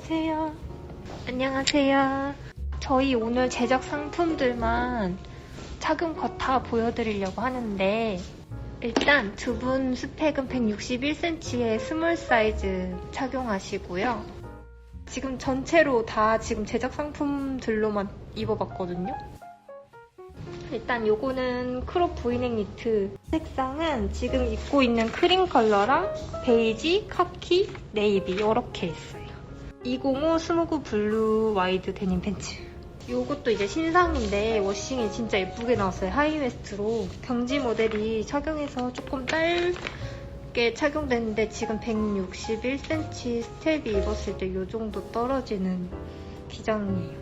안녕하세요. 안녕하세요. 저희 오늘 제작 상품들만 착용컷 다 보여드리려고 하는데 일단 두 분 스펙은 161cm의 스몰 사이즈 착용하시고요. 지금 전체로 다 지금 제작 상품들로만 입어봤거든요. 일단 요거는 크롭 브이넥 니트 색상은 지금 입고 있는 크림 컬러랑 베이지, 카키, 네이비 이렇게 있어요. 205 스모그 블루 와이드 데님 팬츠. 요것도 이제 신상인데 워싱이 진짜 예쁘게 나왔어요. 하이웨스트로. 경지 모델이 착용해서 조금 짧게 착용됐는데 지금 161cm 스텝이 입었을 때요 정도 떨어지는 기장이에요.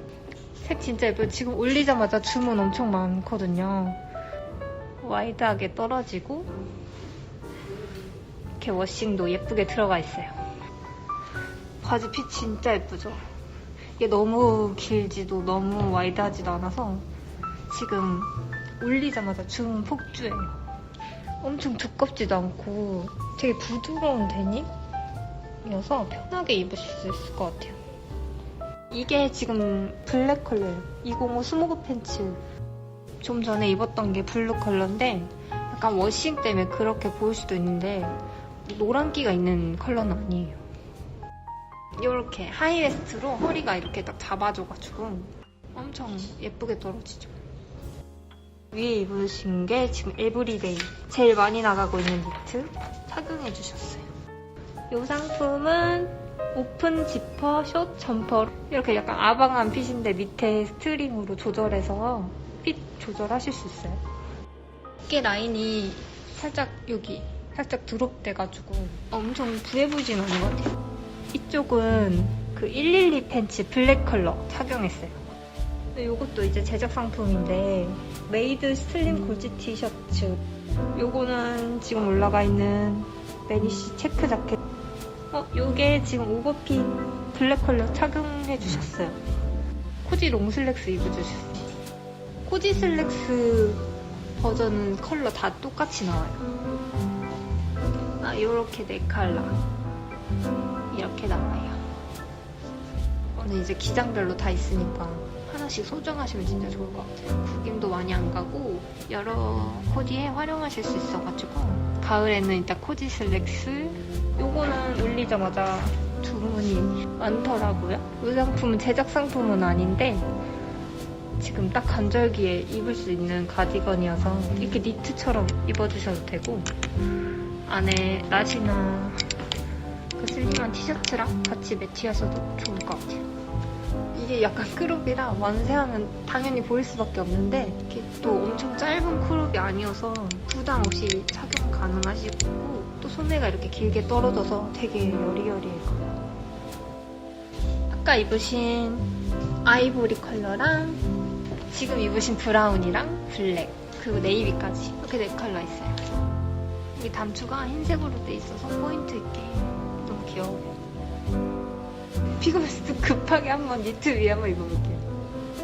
색 진짜 예뻐요. 지금 올리자마자 주문 엄청 많거든요. 와이드하게 떨어지고 이렇게 워싱도 예쁘게 들어가 있어요. 바지 핏 진짜 예쁘죠? 이게 너무 길지도 너무 와이드하지도 않아서 지금 올리자마자 주문 폭주해요. 엄청 두껍지도 않고 되게 부드러운 데님이어서 편하게 입으실 수 있을 것 같아요. 이게 지금 블랙 컬러예요. 205 스모그 팬츠. 좀 전에 입었던 게 블루 컬러인데 약간 워싱 때문에 그렇게 보일 수도 있는데 노란기가 있는 컬러는 아니에요. 이렇게 하이웨스트로 허리가 이렇게 딱 잡아줘가지고 엄청 예쁘게 떨어지죠. 위에 입으신 게 지금 에브리데이 제일 많이 나가고 있는 니트 착용해 주셨어요. 이 상품은 오픈 지퍼 숏 점퍼 이렇게 약간 아방한 핏인데 밑에 스트링으로 조절해서 핏 조절하실 수 있어요. 어깨 라인이 살짝 여기 살짝 드롭 돼가지고 엄청 부해 보이진 않은 것 같아요. 이쪽은 그 112 팬츠 블랙 컬러 착용했어요. 이것도 이제 제작 상품인데 메이드 슬림 골지 티셔츠 요거는 지금 올라가 있는 매니시 체크 자켓 어, 요게 지금 오버핏 블랙 컬러 착용해 주셨어요. 코지 롱슬랙스 입어주셨어요. 코지 슬랙스 버전 컬러 다 똑같이 나와요. 아, 요렇게 네 컬러. 이렇게 나와요. 오늘 이제 기장별로 다 있으니까 하나씩 소정하시면 진짜 좋을 것 같아요. 구김도 많이 안 가고 여러 코디에 활용하실 수 있어가지고 가을에는 일단 코디 슬랙스 요거는 올리자마자 주문이 많더라고요. 이 상품은 제작 상품은 아닌데 지금 딱 간절기에 입을 수 있는 가디건이어서 이렇게 니트처럼 입어주셔도 되고 안에 라시나 그 슬림한 티셔츠랑 같이 매치하셔도 좋을 것 같아요. 이게 약간 크롭이라 완세하면 당연히 보일 수밖에 없는데 이게 또 엄청 짧은 크롭이 아니어서 부담 없이 착용 가능하시고 또 소매가 이렇게 길게 떨어져서 되게 여리여리해요. 아까 입으신 아이보리 컬러랑 지금 입으신 브라운이랑 블랙 그리고 네이비까지 이렇게 네 컬러 있어요. 여기 단추가 흰색으로 돼 있어서 포인트 있게 귀여워요. 피곤했을 때 급하게 한번 니트 위에 한번 입어볼게요.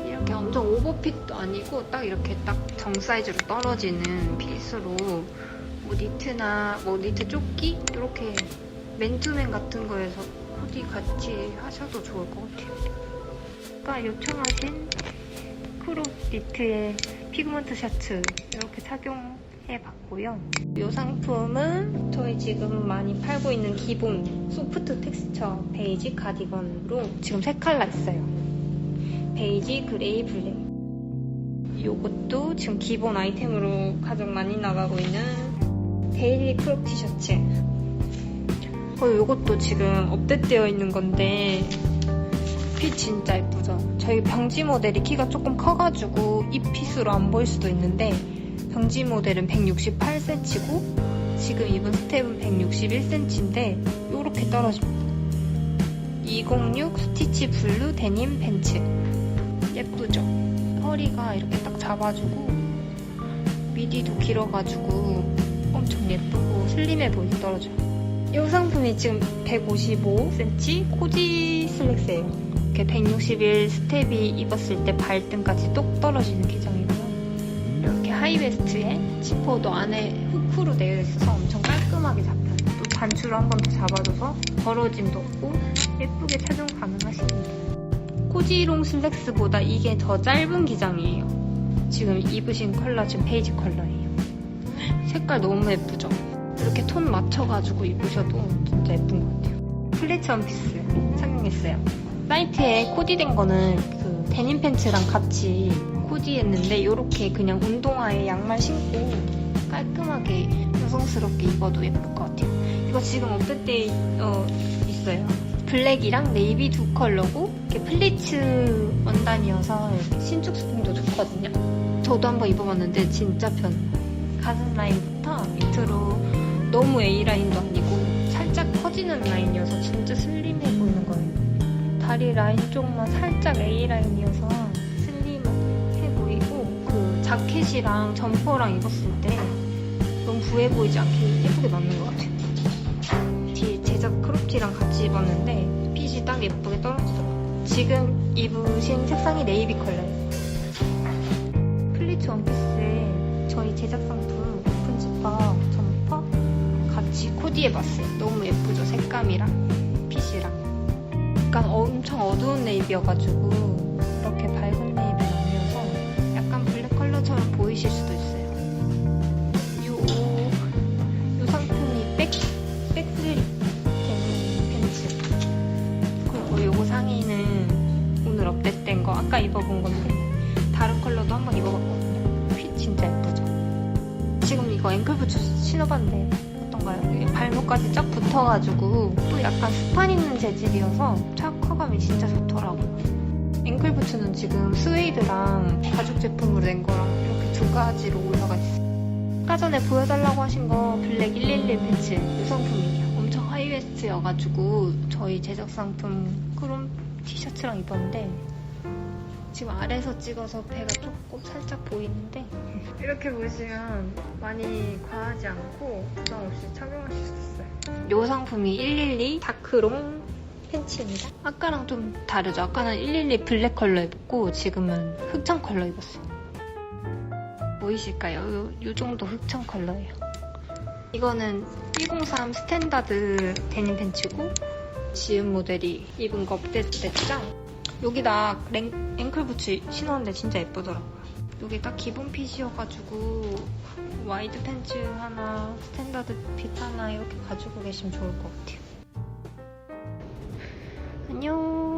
이렇게 엄청 오버핏도 아니고 딱 이렇게 딱 정 사이즈로 떨어지는 핏으로 뭐 니트나 뭐 니트 조끼 이렇게 맨투맨 같은 거에서 코디 같이 하셔도 좋을 것 같아요. 아까 요청하신 크롭 니트의 피그먼트 셔츠 이렇게 착용 해봤고요. 이 상품은 저희 지금 많이 팔고 있는 기본 소프트 텍스처 베이지 가디건으로 지금 세 컬러 있어요. 베이지, 그레이, 블랙. 이것도 지금 기본 아이템으로 가장 많이 나가고 있는 데일리 크롭 티셔츠. 어, 이것도 지금 업데이트되어 있는 건데 핏 진짜 예쁘죠? 저희 병지 모델이 키가 조금 커가지고 이 핏으로 안 보일 수도 있는데 병지 모델은 168cm고 지금 입은 스텝은 161cm인데 이렇게 떨어집니다. 206 스티치 블루 데님 팬츠 예쁘죠? 허리가 이렇게 딱 잡아주고 미디도 길어가지고 엄청 예쁘고 슬림해 보이게 떨어져요. 이 상품이 지금 155cm 코지 슬랙스예요. 이렇게 161 스텝이 입었을 때 발등까지 똑 떨어지는 기장이고요. 이렇게 하이웨스트에 지퍼도 안에 후크로 되어 있어서 엄청 깔끔하게 잡혀요. 또 단추로 한 번 더 잡아줘서 벌어짐도 없고 예쁘게 착용 가능하시고 코지롱 슬랙스보다 이게 더 짧은 기장이에요. 지금 입으신 컬러 지금 베이지 컬러예요. 색깔 너무 예쁘죠? 이렇게 톤 맞춰가지고 입으셔도 진짜 예쁜 것 같아요. 플레츠 원피스 착용했어요. 사이트에 코디된 거는 그 데님 팬츠랑 같이 코디했는데 이렇게 그냥 운동화에 양말 신고 깔끔하게 여성스럽게 입어도 예쁠 것 같아요. 이거 지금 업데이트 어, 있어요. 블랙이랑 네이비 두 컬러고 이렇게 플리츠 원단이어서 신축 스풍도 좋거든요. 저도 한번 입어봤는데 진짜 편해요. 가슴 라인부터 밑으로 너무 A 라인도 아니고 살짝 커지는 라인이어서 진짜 거예요. 다리 라인 쪽만 살짝 A 라인이어서 슬림해 보이고 그 자켓이랑 점퍼랑 입었을 때 너무 부해 보이지 않게 예쁘게 맞는 것 같아요. 뒤에 제작 크롭티랑 같이 입었는데 핏이 딱 예쁘게 떨어지더라고요. 지금 입으신 색상이 네이비 컬러예요. 플리츠 원피스에 저희 제작 상품 오픈 지퍼, 점퍼 같이 코디해봤어요. 너무 예쁘죠? 색감이랑. 약간 엄청 어두운 네이비여가지고 이렇게 밝은 네이비는 아니어서 약간 블랙 컬러처럼 보이실 수도 있어요. 요, 요 상품이 백, 백슬립 되는 팬츠. 그리고 요거 상의는 오늘 업데이트된 거 아까 입어본 건데 다른 컬러도 한번 입어봤거든요. 핏 진짜 예쁘죠? 지금 이거 앵클 부츠 신어봤는데 어떤가요? 발목까지 쫙 붙어가지고 또 약간 스판 있는 재질이어서 착화감이 진짜 좋더라고요. 앵클부츠는 지금 스웨이드랑 가죽 제품으로 된 거랑 이렇게 두 가지로 올라가 있어요. 아까 전에 보여달라고 하신 거 블랙 111 팬츠 이 상품이에요. 엄청 하이웨스트여가지고 저희 제작 상품 크롬 티셔츠랑 입었는데 지금 아래에서 찍어서 배가 조금 살짝 보이는데 이렇게 보시면 많이 과하지 않고 부담 없이 착용하실 수 있어요. 이 상품이 112 다크롱 팬츠입니다. 아까랑 좀 다르죠? 아까는 112 블랙 컬러 입었고 지금은 흑청 컬러 입었어요. 보이실까요? 요, 요 정도 흑청 컬러예요. 이거는 103 스탠다드 데님 팬츠고 지은 모델이 입은 거 업데이트 됐죠? 여기다 랭, 앵클 부츠 신었는데 진짜 예쁘더라고요. 여기 딱 기본 핏이어가지고 와이드 팬츠 하나, 스탠다드 핏 하나 이렇게 가지고 계시면 좋을 것 같아요. 안녕.